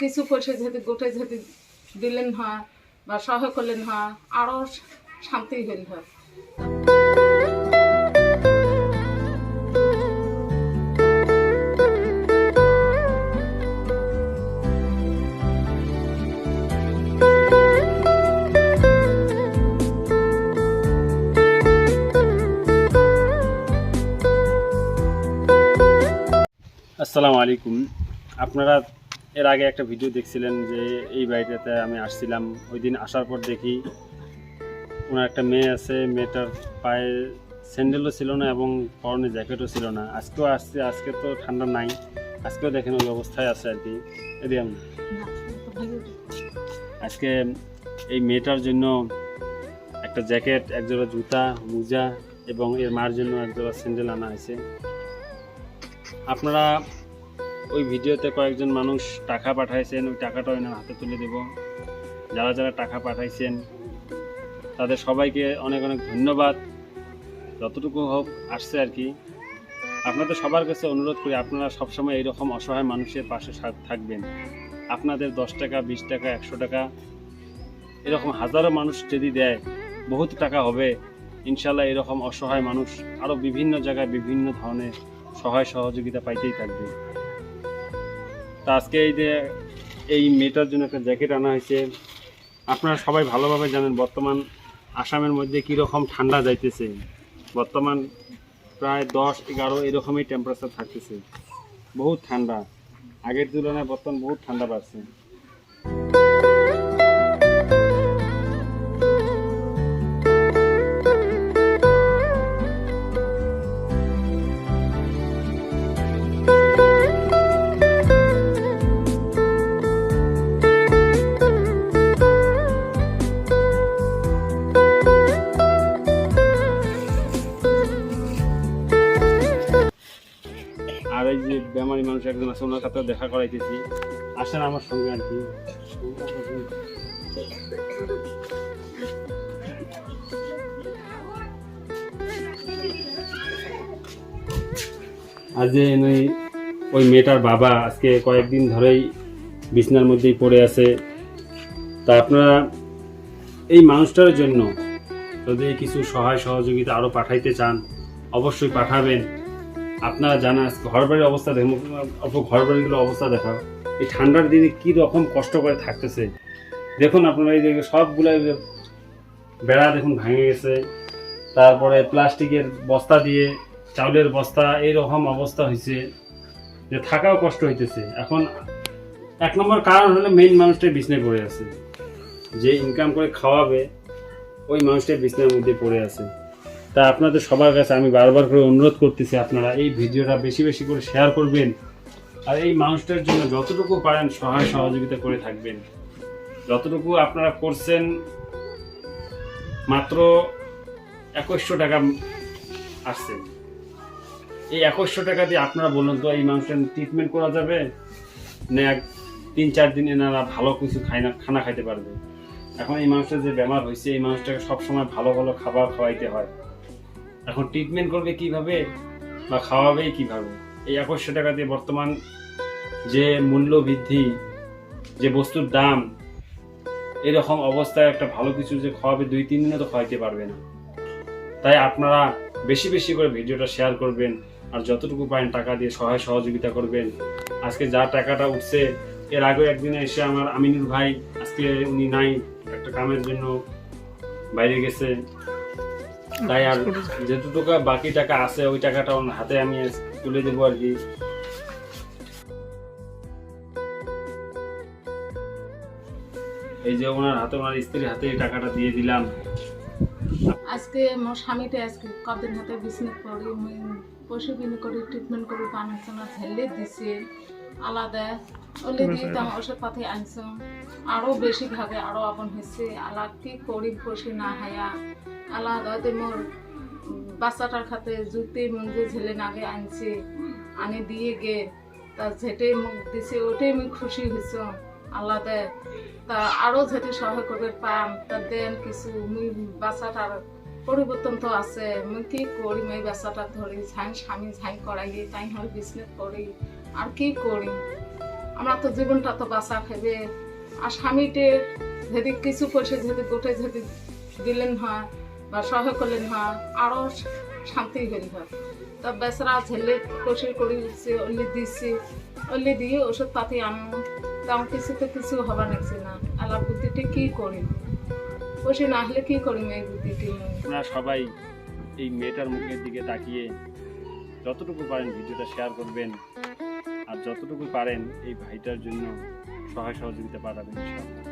কিছু পয়সা যদি গোটে যদি দিলেন হয় বা সহায় করলেন হয় আরও শান্তি হইল হয়। আসসালামু আলাইকুম। আপনারা এর আগে একটা ভিডিও দেখছিলেন যে এই বাড়িটাতে আমি আসছিলাম। ওই দিন আসার পর দেখি ওনার একটা মেয়ে আছে, মেয়েটার পায়ে স্যান্ডেলও ছিল না এবং পরনে জ্যাকেটও ছিল না। আজকেও আসছে, আজকে তো ঠান্ডা নাই। আজকেও দেখেন ওই অবস্থায় আছে আর কি। এরিয়াম আজকে এই মেয়েটার জন্য একটা জ্যাকেট একজোড়া জুতা, মোজা এবং এর মার জন্য একজোড়া স্যান্ডেল আনা হয়েছে। আপনারা ওই ভিডিওতে কয়েকজন মানুষ টাকা পাঠাইছেন, ওই টাকাটা ওনার হাতে তুলে দেব। যারা যারা টাকা পাঠাইছেন, তাদের সবাইকে অনেক অনেক ধন্যবাদ। যতটুকু হোক আসছে আর কি। আপনাদের সবার কাছে অনুরোধ করি, আপনারা সবসময় এইরকম অসহায় মানুষের পাশে থাকবেন। আপনাদের দশ টাকা, বিশ টাকা, একশো টাকা, এরকম হাজারো মানুষ যদি দেয়, বহুত টাকা হবে। ইনশাল্লাহ এরকম অসহায় মানুষ আরও বিভিন্ন জায়গায় বিভিন্ন ধরনের সহায় সহযোগিতা পাইতেই থাকবে। তা আজকে এই যে এই মেয়েটার জন্য একটা জ্যাকেট আনা হয়েছে। আপনারা সবাই ভালোভাবে জানেন বর্তমান আসামের মধ্যে কীরকম ঠান্ডা যাইতেছে। বর্তমান প্রায় দশ, এগারো এরকমই টেম্পারেচার থাকতেছে। বহুত ঠান্ডা। আগের তুলনায় বর্তমান বহুত ঠান্ডা বাড়ছে। আর এই যে বেমারি মানুষ একজন আছে, ওনার সাথে দেখা করাইতেছি। আসেন আমার সঙ্গে আর কি। আজ ওই ওই মেয়েটার বাবা আজকে কয়েকদিন ধরেই বিছনার মধ্যেই পড়ে আছে। তা আপনারা এই মানুষটার জন্য যদি কিছু সহায় সহযোগিতা আরও পাঠাইতে চান, অবশ্যই পাঠাবেন। আপনারা জানা ঘর বাড়ির অবস্থা, দেখুন অল্প ঘর বাড়িগুলো অবস্থা দেখা এই ঠান্ডার দিনে কি রকম কষ্ট করে থাকতেছে। দেখুন আপনারা, এই যে সবগুলো বেড়া দেখুন ভেঙে গেছে। তারপরে প্লাস্টিকের বস্তা দিয়ে, চাউলের বস্তা এই রকম অবস্থা হয়েছে যে থাকাও কষ্ট হইতেছে। এখন এক নম্বর কারণ হলো মেইন মানুষটাই বিছনায় পড়ে আছে। যে ইনকাম করে খাওয়াবে, ওই মানুষটাই বিছনার মধ্যে পড়ে আছে। তা আপনাদের সবার কাছে আমি বারবার করে অনুরোধ করতেছি, আপনারা এই ভিডিওটা বেশি বেশি করে শেয়ার করবেন। আর এই মানুষটার জন্য যতটুকু পারেন সহায় সহযোগিতা করে থাকবেন। যতটুকু আপনারা করছেন, মাত্র একুশশো টাকা আসছে। এই একুশশো টাকা দিয়ে আপনারা বলুন তো, এই মানুষটার ট্রিটমেন্ট করা যাবে? না এক তিন চার দিন এনারা ভালো কিছু খাই না, খানা খাইতে পারবে। এখন এই মানুষটার যে বেমার হয়েছে এই মানুষটাকে সবসময় ভালো ভালো খাবার খাওয়াইতে হয়। এখন ট্রিটমেন্ট করবে কীভাবে বা খাওয়াবে কীভাবে? এই একশো টাকা দিয়ে বর্তমান যে মূল্য বৃদ্ধি যে বস্তুর দাম, এরকম অবস্থায় একটা ভালো কিছু যে খাওয়াবে দুই, তিন দিনে তো খাওয়াইতে পারবে না। তাই আপনারা বেশি বেশি করে ভিডিওটা শেয়ার করবেন আর যতটুকু পারেন টাকা দিয়ে সহায় সহযোগিতা করবেন। আজকে যা টাকাটা উঠছে, এর আগেও একদিনে এসে আমার আমিনুর ভাই, আজকে উনি নাই, একটা কামের জন্য বাইরে গেছে। তাই আর যেটুকু বাকি টাকা আছে ওই টাকাটা ওনার হাতে আমি তুলে দেবো আর কি। এই যে ওনার হাতে ওনার স্ত্রীর হাতে এই টাকাটা দিয়ে দিলাম। আজকে মোর স্বামীটা আজকে কদিন হাতে বিছনে করি মুই পশু কিনে করে ট্রিটমেন্ট করি পানি চানা ঝেলে দিছে আলাদা। ওলে দিতাম ওষুধ পাতি আনছো। আরও বেশি ভাবে আরও আপন হয়েছে। আলাদা কি করি বসে না হায়া। আলাদা মোর বাচ্চাটার খাতে জুতি মঞ্জে ঝেলে নাগে আনছি, আনি দিয়ে গে, তা ঝেটে মুখ দিছে, ওটাই আমি খুশি হয়েছ আলাদা, তা আরও যাতে সহায় করবে পাম, তা দেন কিছু, মুই বাচ্চাটার পরিবর্তন তো আছে, মুই কি করি? মই বাচ্চাটা ধরি, ঝাই স্বামী ঝাই করাই তাই হল বিজনেস করি, আর কি করি? আমরা তো জীবনটা তো বাঁচা খাবে আর স্বামীটে যদি কিছু পয়সা যদি গোটে যদি দিলেন হয় বা সহায় করলেন হয় আরও শান্তি হইল হয়। তা বেচারা ছেলে পয়সা করে উঠছে অল্লি দিচ্ছে অল্লি দিয়ে ওষুধ পাতি আনো। তেমন কিছু তো কিছু হবার লাগছে না। আল্লাহ বুদ্ধিটি কি করি? পয়সা না হলে কি করি এই বুদ্ধিটি আপনারা সবাই এই মেয়েটার মুখের দিকে তাকিয়ে যতটুকু পারেন ভিডিওটা শেয়ার করবেন। আর যতটুকু পারেন এই ভাইটার জন্য সহায় সহযোগিতা পাঠাবেন, ইনশাআল্লাহ।